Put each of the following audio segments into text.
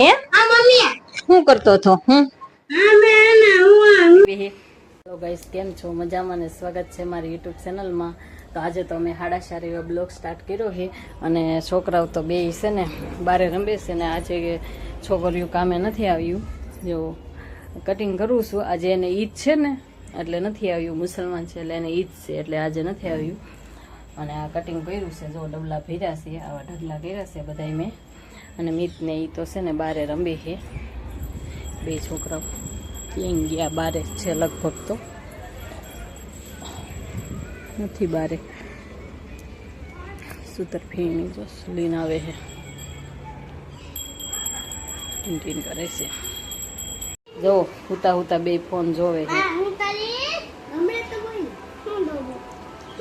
હે? આ મમ્મી. શું કરતો હતો હું? હેલો ગાઈસ કેમ છો? મજામાં ને સ્વાગત છે મારી યુટ્યુબ ચેનલમાં તો આજે તો અમે સાડા એવો બ્લોગ સ્ટાર્ટ કર્યો છે અને છોકરાઓ તો બે છે ને બારે રમે છે ને આજે છોકરીઓ કામે નથી આવ્યું. જો કટિંગ કરું છું. આજે એને ઈદ છે ને એટલે નથી આવ્યું. મુસલમાન છે એટલે એને ઈદ છે એટલે આજે નથી આવ્યું. અને આ કટિંગ કર્યું છે. જો ડબલા ભર્યા છે આવા ઢગલા કર્યા છે બધા મેં. અને મિતને એ તો છે ને બારે રમે છે. બે છોકરાઓ ક્યાં ગયા? બારે છે લગભગ તો. નથી બારે. સૂતર ફીણી જો લીન આવે છે. ટીન ટીન કરે છે. જો હુતા હુતા બે ફોન જોવે છે. હું તારી હમણાં તો બોલ શું બોલું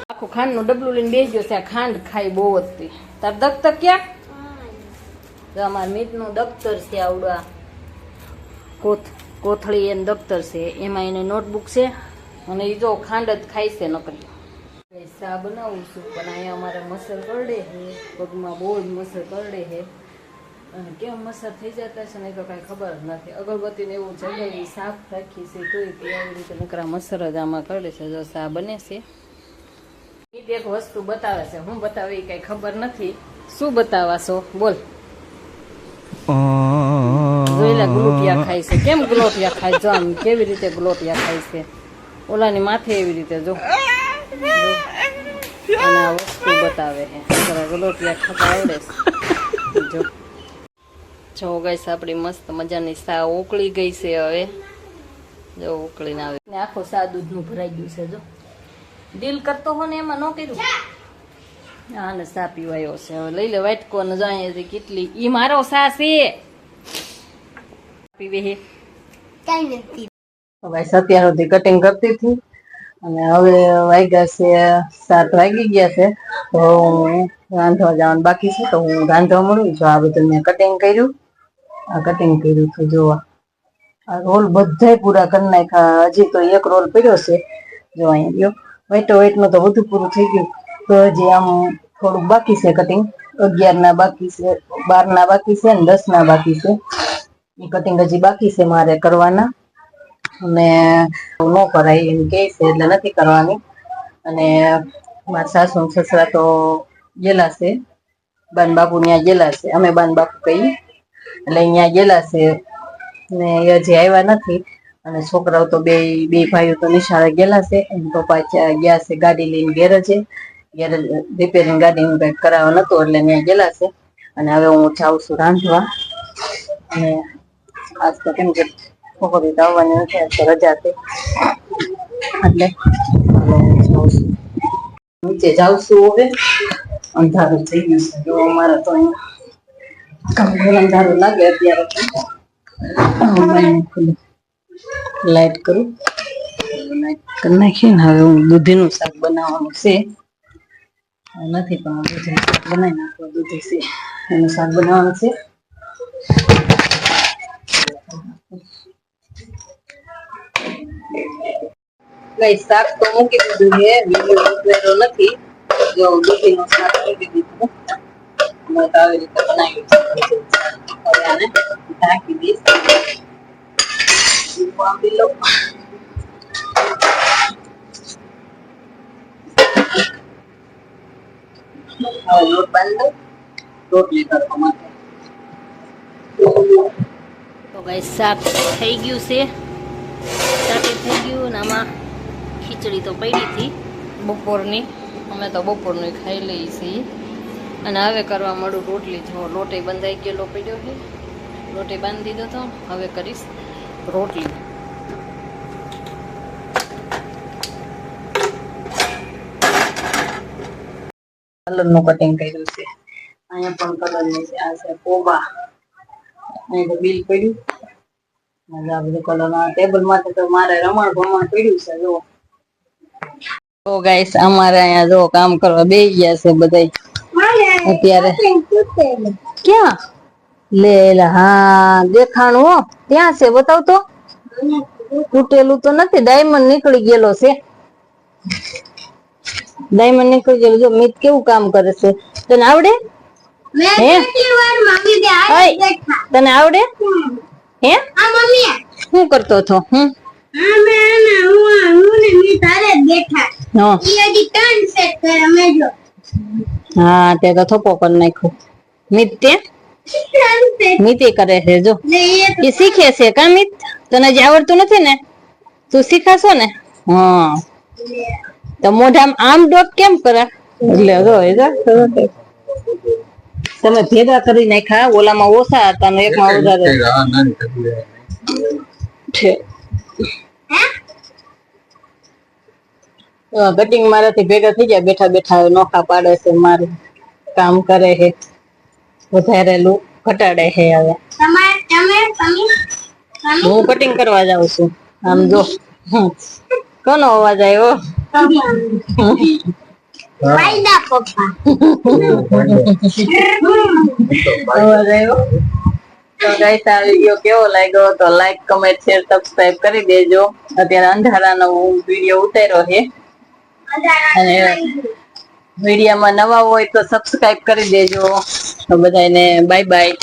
આખું ખાંડનું ડબલું લઈને બેસી ગયો છે આ ખાંડ ખાઈ બહુ જ હતી તાર દફતર ક્યાં? જો અમારા મીટનું દફતર છે આવડા. કોથ, કોથળી એનું દફતર છે. એમાં એને નોટબુક છે અને એ જો ખાંડ જ ખાય છે નકરી. સા બનાવું છું, પણ અહીંયા અમારે મસર કરડે છે. પગમાં બહુ જ મસર કરડે છે. અને કેમ મસર થઈ જતા છે ને તો કાંઈ ખબર જ નથી. અગરબત્તીને એવું જગાવી સાફ રાખી છે તોય તે આવી રીતે નકરા મસર જ આમાં કરડે છે. જો સા બને છે. એક વસ્તુ બતાવે છે. હું બતાવે એ કાંઈ ખબર નથી. શું બતાવાશો? બોલ. ખાય છે. કેમ મસ્ત મજાની સા ઉકળી ગઈ છે હવે. જો ઉકળીને આવે. ને આખો સા દૂધનું ભરાઈ ગયું છે, જો. ડીલ કરતો હો ને એમાં ન કર્યું? હા ને સા પીવાયો છે. હવે લઈ લે વાટકો ને જાય છે કેટલી. ઈ મારો સા છે પીવે હે કઈ નથી. ભાઈ અત્યાર સુધી કટિંગ કરતી હતી. અને હવે વાગ્યા છે સાત વાગી ગયા છે. તો હું રાંધવા જવાનું બાકી છે. તો હું રાંધવા મળું. જો આ બધું મેં કટિંગ કર્યું. આ કટિંગ કર્યું તો જોવા. આ રોલ બધાય પૂરા કરી નાખ્યા. હજી તો એક રોલ પડ્યો છે. જો અહીંયા ગયો. વેટો વાઈટનું તો બધું પૂરું થઈ ગયું. તો હજી આમ થોડુંક બાકી છે કટિંગ અગિયાર ના બાકી છે, બાર ના બાકી છે ને દસ ના બાકી છે. એ કટિંગ હજી બાકી છે મારે કરવાના. અને ન કરાય એમ કે છે, એટલે નથી કરવાની. અને મારા સાસુ સસરા તો ગયેલા છે. બાન બાપુ ત્યાં ગયેલા છે. અમે બાન બાપુ કહીએ એટલે અહીંયા ગયેલા છે. ને એ હજી આવ્યા નથી. અને છોકરાઓ તો બે બે ભાઈઓ તો નિશાળે ગયેલા છે. એમ પપ્પા ગયા છે ગાડી લઈને ગેરેજે ગેરેજ રિપેરિંગ ગાડીનું કંઈક કરાવવા નતું એટલે ત્યાં ગયેલા છે. અને હવે હું જાઉં છું રાંધવા. અને આજ તો કેમ કે છોકરી તો આવવાની નથી, આજ તો રજા છે. એટલે નીચે જાઉં છું હવે. અંધારું થઈ ગયું છે. જો અમારે તો અહીંયા અંધારું લાગે અત્યારે લાઈટ કરું. લાઈટ કરી નાખીને હવે હું દૂધીનું શાક બનાવવાનું છે. નથી, પણ દૂધીનું શાક બનાવી નાખવા દૂધી છે, એનું શાક બનાવવાનું છે. ગઈ શાક તો મૂકી દીધું છે વીડિયો ઉતરેલો નથી. જો દૂધીનું શાક મૂકી દીધું. મેં તો આવી રીતે બનાવ્યું છે હવે આને ઢાંકી દઈશ. આપી લઉં હવે તો ભાઈ શાક થઈ ગયું છે. શાકે થઈ ગયું ને આમાં ખીચડી તો પડી હતી. બપોરની. અમે તો બપોરનું ખાઈ લઈએ છીએ. અને હવે કરવા મળું રોટલી. જો લોટે બંધાઈ ગયેલો પડ્યો છે. લોટે બાંધી દીધો તો હવે કરીશ રોટલી. કલરનું કટિંગ કર્યું છે. અહીંયા પણ કલરનું છે. આ છે પોબા અહીં તો બિલ પડ્યું. આ બધું કલર ટેબલ માટે તો મારે રમણ ભમણ પડ્યું છે જો તો ગાઈસ અમારે અહીંયા જો કામ કરવા બેસી ગયા છે બધા અત્યારે ક્યાં? લે લે, હા, દેખાણું હો. ત્યાં છે, બતાવ તો. તૂટેલું તો નથી ડાયમંડ નીકળી ગયેલો છે. ડાયમંડ નીકળી ગયેલો જો મિત કેવું કામ કરે છે? તને આવડે? મેં હે? કેટલી વાર મમ્મી બે હારે ઓય. બેઠા તને આવડે? હે? આ મમ્મી શું કરતો હતો? હમ? આ મેં ને હું હું ને મી તારે જ બેઠા. હા ઈ હજી ત્રણ સેટ કરે અમે જો. હા તે તો થપ્પો કરી નાખ્યો. મિત તે? ત્રણ સેટ મિતે કરે છે જો. ને એ તો એ શીખે છે કા મિત? તને જે આવડતું નથી ને? તું શીખાશો ને? હા. તો મોઢામાં આમ ડોક કેમ કરે? એટલે જો એ તમે ભેગા કરી નાખ્યા ઓલામાં ઓછા હતા ને એકમાં વધારે. છે. કટિંગ મારાથી ભેગા થઈ ગયા બેઠા બેઠા નોખા પાડે છે મારું કામ કરે છે વધારેલું ઘટાડે છે હવે. તમારે તમે તમે? હું કટિંગ કરવા જાઉં છું. આમ જો હમ. કોનો અવાજ આવ્યો? વાયદા papá. તો ગાઈસ આ વીડિયો કેવો લાગ્યો તો લાઈક કમેન્ટ શેર સબસ્ક્રાઇબ કરી દેજો અત્યારે અંધારાનો વીડિયો ઉતાર્યો છે અને વિડીયોમાં નવા હોય તો સબસ્ક્રાઇબ કરી દેજો તો બધાને બાય બાય